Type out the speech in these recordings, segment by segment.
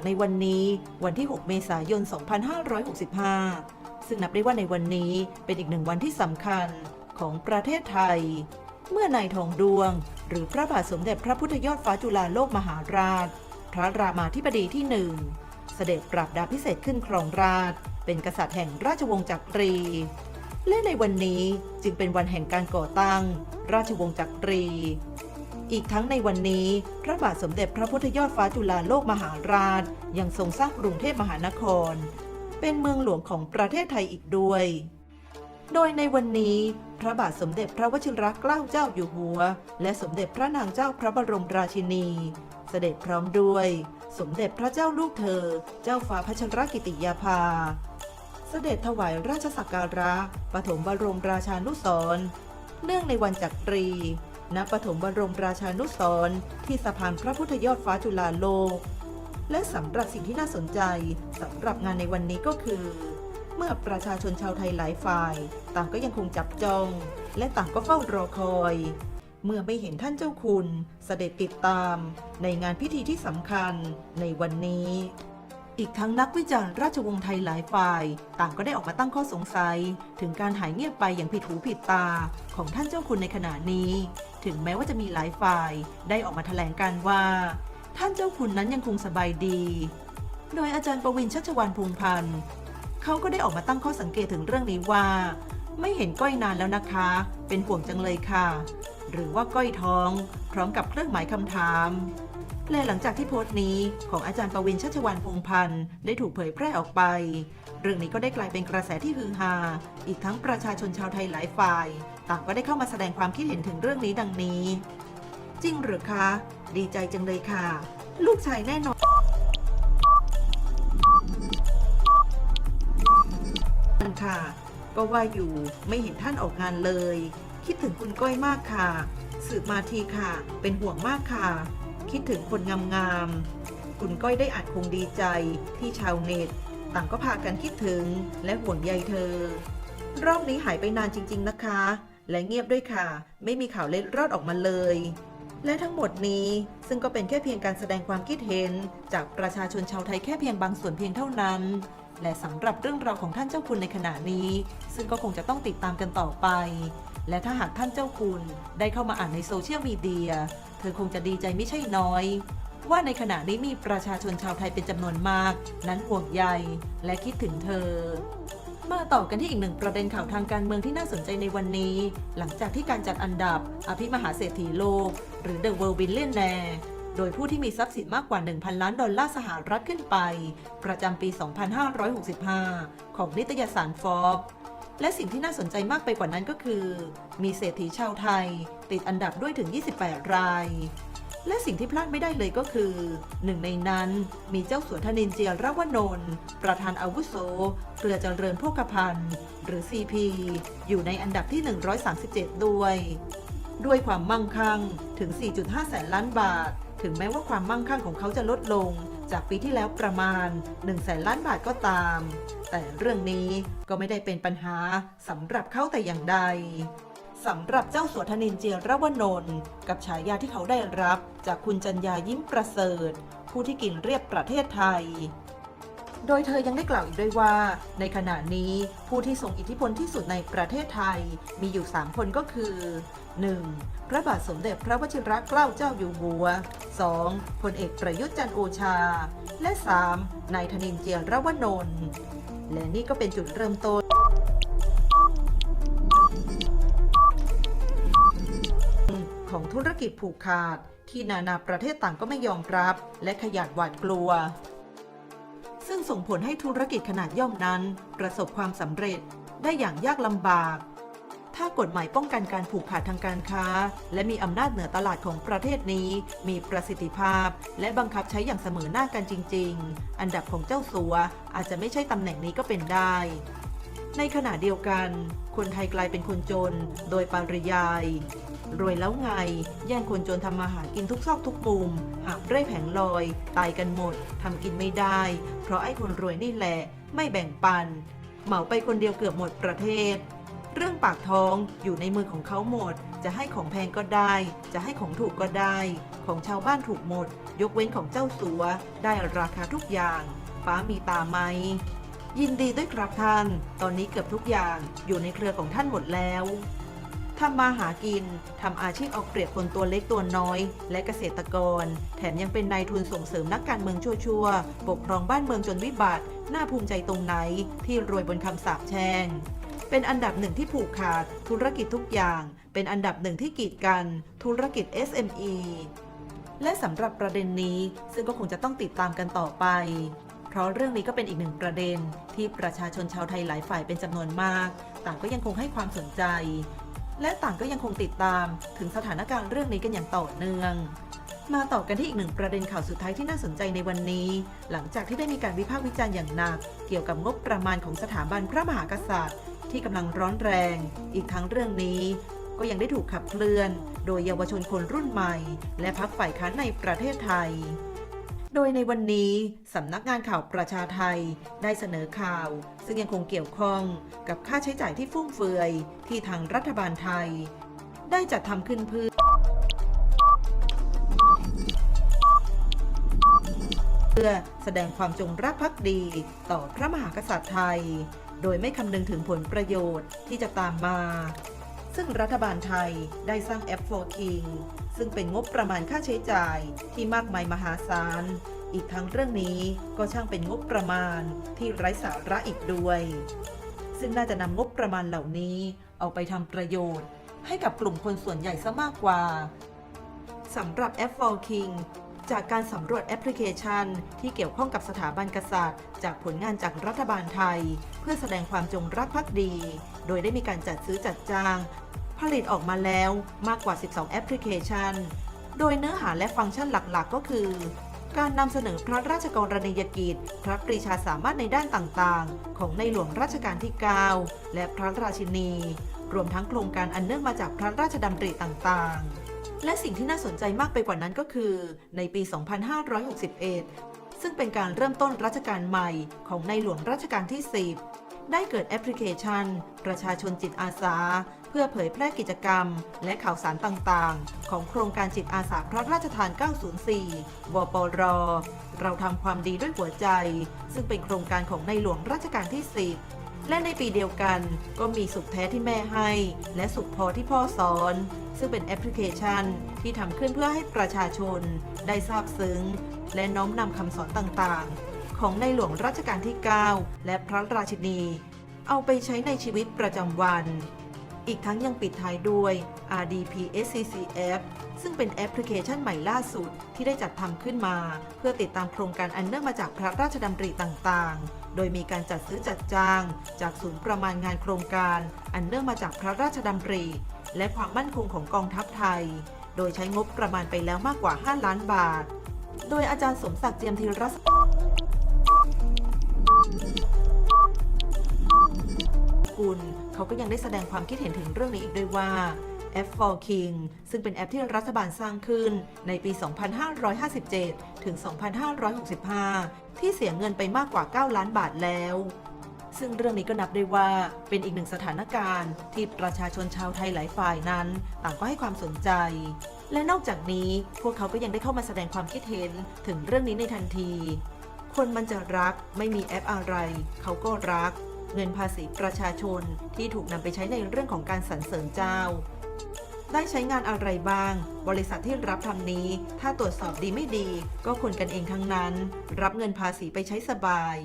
จากในวันนี้วันที่ 6 เมษายน 2565 ซึ่งนับได้ว่าในวันนี้เป็นอีกหนึ่งวันที่สำคัญของประเทศไทย เมื่อนายทองดวง หรือพระบาทสมเด็จพระพุทธยอดฟ้าจุฬาโลกมหาราช พระรามาธิบดีที่หนึ่งเสด็จปรับดาพิเศษขึ้นครองราช เป็นกษัตริย์แห่งราชวงศ์จักรี และในวันนี้จึงเป็นวันแห่งการก่อตั้ง ราชวงศ์จักรี อีกทั้งในวันนี้ พระบาทสมเด็จพระพุทธยอดฟ้าจุฬาโลกมหาราช ยังทรงสร้างกรุงเทพมหานคร เป็นเมืองหลวงของประเทศไทยอีกด้วย โดยในวันนี้ พระบาทสมเด็จพระวชิรเกล้าเจ้าอยู่หัว และสมเด็จพระนางเจ้าพระบรมราชินี เสด็จพร้อมด้วย สมเด็จพระเจ้าลูกเธอ เจ้าฟ้าพัชรกิติยาภาเสด็จถวายราชสักการะปฐมบรมราชานุสรเนื่องในวันจักรี ณปฐมบรมราชานุสรณ์ที่สะพานพระพุทธยอดฟ้าจุฬาโลก และสำหรับสิ่งที่น่าสนใจสำหรับงานในวันนี้ก็คือ เมื่อประชาชนชาวไทยหลายฝ่าย ต่างก็ยังคงจับจอง และต่างก็เฝ้ารอคอย เมื่อไม่เห็นท่านเจ้าคุณเสด็จติดตามในงานพิธีที่สำคัญในวันนี้ อีกทั้งนักวิจารณ์ราชวงศ์ไทยหลายฝ่าย ต่างก็ได้ออกมาตั้งข้อสงสัย ถึงการหายเงียบไปอย่างผิดหูผิดตา ของท่านเจ้าคุณในขณะนี้ ถึงแม้ว่าจะมีหลายฝ่าย ได้ออกมาแถลงการว่า ท่านเจ้าคุณนั้นยังคงสบายดี โดยอาจารย์ประวินชัชวานพงพันธ์เขาก็ได้ออกมาตั้งข้อสังเกตถึงเรื่องนี้ว่า ไม่เห็นก้อยนานแล้วนะคะ เป็นห่วงจังเลยค่ะ หรือว่าก้อยท้อง พร้อมกับเครื่องหมายคำถาม และหลังจากที่โพสต์นี้ของอาจารย์ประวินชัชวานพงพันธ์ได้ถูกเผยแพร่ออกไป เรื่องนี้ก็ได้กลายเป็นกระแสที่ฮือฮา อีกทั้งประชาชนชาวไทยหลายฝ่าย ต่างก็ได้เข้ามาแสดงความคิดเห็นถึงเรื่องนี้ดังนี้ จริงหรือคะ ดีใจจังเลยค่ะ ลูกชายแน่นอนค่ะ ก็ว่าอยู่ไม่เห็นท่านออกงานเลย คิดถึงคุณก้อยมากค่ะ สืบมาทีค่ะ เป็นห่วงมากค่ะ คิดถึงคนงามๆ คุณก้อยได้อาจคงดีใจที่ชาวเน็ต ต่างก็พากันคิดถึงและห่วงใยเธอ รอบนี้หายไปนานจริง ๆนะคะ และเงียบด้วยค่ะ ไม่มีข่าวเล็ดรอดออกมาเลย และทั้งหมดนี้ซึ่งก็เป็นแค่เพียงการแสดงความคิดเห็น จากประชาชนชาวไทยแค่เพียงบางส่วนเพียงเท่านั้นและสำหรับเรื่องราวของท่านเจ้าคุณในขณะนี้ ซึ่งก็คงจะต้องติดตามกันต่อไป และถ้าหากท่านเจ้าคุณได้เข้ามาอ่านในโซเชียลมีเดีย เธอคงจะดีใจไม่ใช่น้อย ว่าในขณะนี้มีประชาชนชาวไทยเป็นจำนวนมาก นั้นห่วงใยและคิดถึงเธอ มาต่อกันที่อีกหนึ่งประเด็นข่าวทางการเมืองที่น่าสนใจในวันนี้ หลังจากที่การจัดอันดับ อภิมหาเศรษฐีโลก หรือ The World Billionaire โดยผู้ที่มีทรัพย์สินมากกว่า 1,000 ล้านดอลลาร์สหรัฐขึ้นไป ประจำปี 2565 ของนิตยสารฟอบ และสิ่งที่น่าสนใจมากไปกว่านั้นก็คือ มีเศรษฐีชาวไทย ติดอันดับด้วยถึง 28 ราย และสิ่งที่พลาดไม่ได้เลยก็คือ หนึ่งในนั้นมีเจ้าสัวธนินเจียรวนนท์ประธานอาวุโสเครือเจริญโภคภัณฑ์หรือ CP อยู่ในอันดับที่ 137 ด้วย ด้วยความมั่งคั่งถึง 4.5 แสนล้านบาท ถึงแม้ว่าความมั่งคั่งของเขาจะลดลง จากปีที่แล้วประมาณ1แสนล้านบาทก็ตาม แต่เรื่องนี้ก็ไม่ได้เป็นปัญหาสำหรับเขาแต่อย่างใดสำหรับเจ้าสัวธนินเจียรวนนท์กับฉายาที่เขาได้รับจากคุณจัญญายิ้มประเสริฐ ผู้ที่กินเรียบประเทศไทย โดยเธอยังได้กล่าวอีกด้วยว่า ในขณะนี้ผู้ที่ทรงอิทธิพลที่สุดในประเทศไทยมีอยู่ 3 คนก็คือ 1. พระบาทสมเด็จพระวชิรเกล้าเจ้าอยู่หัว 2. พลเอกประยุทธ์จันโอชา และ 3. นายธนินเจียรวนนท์และนี่ก็เป็นจุดเริ่มต้นของธุรกิจผูกขาดที่นานาประเทศต่างก็ไม่ยอมรับ และขยาดหวาดกลัว งส่งผลให้ธุรกิจขนาดย่อมนั้น ประสบความสำเร็จได้อย่างยากลำบาก ถ้ากฎหมายป้องกันการผูกขาดทางการค้า และมีอำนาจเหนือตลาดของประเทศนี้ มีประสิทธิภาพ และบังคับใช้อย่างเสมอหน้ากันจริง ๆ อันดับของเจ้าสัวอาจจะไม่ใช่ตำแหน่งนี้ก็เป็นได้ ในขณะเดียวกัน คนไทยกลายเป็นคนจน โดยปริยาย รวยแล้วไง แย่งคนจนทำมาหากินทุกซอกทุกมุม หาบเร่แผงลอย ตายกันหมดทำกินไม่ได้ เพราะไอ้คนรวยนี่แหละ ไม่แบ่งปัน เหมาไปคนเดียวเกือบหมดประเทศ เรื่องปากท้องอยู่ในมือของเขาหมด จะให้ของแพงก็ได้ จะให้ของถูกก็ได้ ของชาวบ้านถูกหมด ยกเว้นของเจ้าสัว ได้ราคาทุกอย่าง ฟ้ามีตาไหม ยินดีด้วยครับท่าน ตอนนี้เกือบทุกอย่างอยู่ในเครือของท่านหมดแล้วทำมาหากิน ทำอาชีพเอาเปรียบคนตัวเล็กตัวน้อย และเกษตรกร แถมยังเป็นนายทุนส่งเสริมนักการเมืองชั่วๆ ปกครองบ้านเมืองจนวิบัติ น่าภูมิใจตรงไหนที่รวยบนคำสาปแช่ง เป็นอันดับหนึ่งที่ผูกขาด ธุรกิจทุกอย่าง เป็นอันดับหนึ่งที่กีดกัน ธุรกิจ SME และสำหรับประเด็นนี้ซึ่งก็คงจะต้องติดตามกันต่อไป เพราะเรื่องนี้ก็เป็นอีกหนึ่งประเด็น ที่ประชาชนชาวไทยหลายฝ่ายเป็นจำนวนมาก ต่างก็ยังคงให้ความสนใจ และต่างก็ยังคงติดตามถึงสถานการณ์เรื่องนี้กันอย่างต่อเนื่องมาต่อกันที่อีกหนึ่งประเด็นข่าวสุดท้ายที่น่าสนใจในวันนี้ หลังจากที่ได้มีการวิพากษ์วิจารณ์อย่างหนัก เกี่ยวกับงบประมาณของสถาบันพระมหากษัตริย์ ที่กำลังร้อนแรง อีกทั้งเรื่องนี้ ก็ยังได้ถูกขับเคลื่อน โดยเยาวชนคนรุ่นใหม่ และพักฝ่ายค้านในประเทศไทย โดยในวันนี้สำนักงานข่าวประชาไทยได้เสนอข่าว ซึ่งยังคงเกี่ยวข้องกับค่าใช้จ่ายที่ฟุ่มเฟือยที่ทางรัฐบาลไทย ได้จัดทำขึ้นเพื่อเพื่อแสดงความจงรักภักดีต่อพระมหากษัตริย์ไทย โดยไม่คำนึงถึงผลประโยชน์ที่จะตามมา ซึ่งรัฐบาลไทยได้สร้างแอป for King ซึ่งเป็นงบประมาณค่าใช้จ่ายที่มากมายมหาศาล อีกทั้งเรื่องนี้ก็ช่างเป็นงบประมาณที่ไร้สาระอีกด้วย ซึ่งน่าจะนำงบประมาณเหล่านี้เอาไปทำประโยชน์ ให้กับกลุ่มคนส่วนใหญ่ซะมากกว่าสำหรับแอป for King จากการสำรวจแอปพลิเคชัน ที่เกี่ยวข้องกับสถาบันกษัตริย์ จากผลงานจากรัฐบาลไทย เพื่อแสดงความจงรักภักดี โดยได้มีการจัดซื้อจัดจ้าง ผลิตออกมาแล้วมากกว่า 12 แอปพลิเคชัน โดยเนื้อหาและฟังก์ชันหลักๆ ก็คือ การนำเสนอพระราชกรณียกิจ พระปรีชาสามารถในด้านต่างๆ ของในหลวงรัชกาลที่ 9 และพระราชินี รวมทั้งโครงการอันเนื่องมาจากพระราชดำริต่างๆ และสิ่งที่น่าสนใจมากไปกว่านั้นก็คือ ในปี 2561 ซึ่งเป็นการเริ่มต้นรัชกาลใหม่ของในหลวงรัชกาลที่ 10 ได้เกิดแอปพลิเคชัน ประชาชนจิตอาสา เพื่อเผยแพร่กิจกรรม และข่าวสารต่างๆ ของโครงการจิตอาสาพระราชทาน 904 วปร เราทำความดีด้วยหัวใจ ซึ่งเป็นโครงการของในหลวงรัชกาลที่ 10 และในปีเดียวกัน ก็มีสุขแท้ที่แม่ให้ และสุขพอที่พ่อสอน ซึ่งเป็นแอปพลิเคชันที่ทำขึ้นเพื่อให้ประชาชน ได้ทราบซึ้ง และน้อมนำคำสอนต่างๆ ของในหลวงรัชกาลที่ 9 และพระราชินี เอาไปใช้ในชีวิตประจำวัน อีกทั้งยังปิดท้ายด้วย RDPSCCF ซึ่งเป็นแอปพลิเคชันใหม่ล่าสุดที่ได้จัดทำขึ้นมา เพื่อติดตามโครงการอันเนื่องมาจากพระราชดำริต่างๆ โดยมีการจัดซื้อจัดจ้าง จากศูนย์ประมาณงานโครงการ อันเนื่องมาจากพระราชดำริ และความมั่นคงของกองทัพไทย โดยใช้งบประมาณไปแล้วมากกว่า 5 ล้านบาท โดยอาจารย์สมศักดิ์เจียมธีรสกุลเขาก็ยังได้แสดงความคิดเห็นถึงเรื่องนี้อีกด้วยว่า แอป for King ซึ่งเป็นแอปที่รัฐบาลสร้างขึ้นในปี 2557 ถึง 2565 ที่เสียเงินไปมากกว่า 9 ล้านบาทแล้ว ซึ่งเรื่องนี้ก็นับได้ว่าเป็นอีกหนึ่งสถานการณ์ที่ประชาชนชาวไทยหลายฝ่ายนั้น ต่างก็ให้ความสนใจ และนอกจากนี้พวกเขาก็ยังได้เข้ามาแสดงความคิดเห็นถึงเรื่องนี้ในทันที คนมันจะรักไม่มีแอปอะไร เขาก็รักเงินภาษีประชาชนที่ถูกนำไปใช้ในเรื่องของการสรรเสริญเจ้า ได้ใช้งานอะไรบ้าง บริษัทที่รับทำนี้ ถ้าตรวจสอบดีไม่ดี ก็คนกันเองทั้งนั้น รับเงินภาษีไปใช้สบาย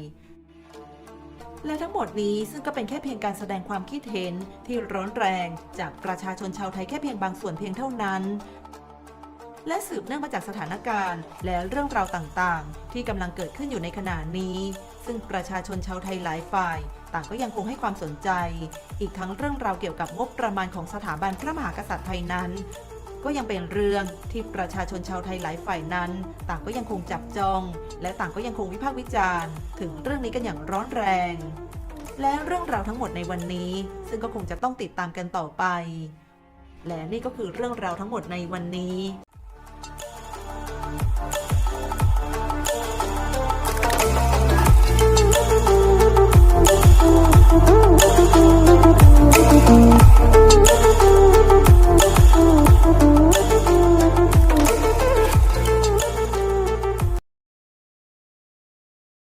และทั้งหมดนี้ซึ่งก็เป็นแค่เพียงการแสดงความคิดเห็นที่ร้อนแรงจากประชาชนชาวไทยแค่เพียงบางส่วนเพียงเท่านั้นและสืบเนื่องมาจากสถานการณ์ และเรื่องราวต่างๆ ที่กำลังเกิดขึ้นอยู่ในขณะนี้ ซึ่งประชาชนชาวไทยหลายฝ่าย ต่างก็ยังคงให้ความสนใจ อีกทั้งเรื่องราวเกี่ยวกับงบประมาณของสถาบันพระมหากษัตริย์ไทยนั้น ก็ยังเป็นเรื่องที่ประชาชนชาวไทยหลายฝ่ายนั้น ต่างก็ยังคงจับจอง และต่างก็ยังคงวิพากษ์วิจารณ์ ถึงเรื่องนี้กันอย่างร้อนแรง และเรื่องราวทั้งหมดในวันนี้ ซึ่งก็คงจะต้องติดตามกันต่อไป และนี่ก็คือเรื่องราวทั้งหมดในวันนี้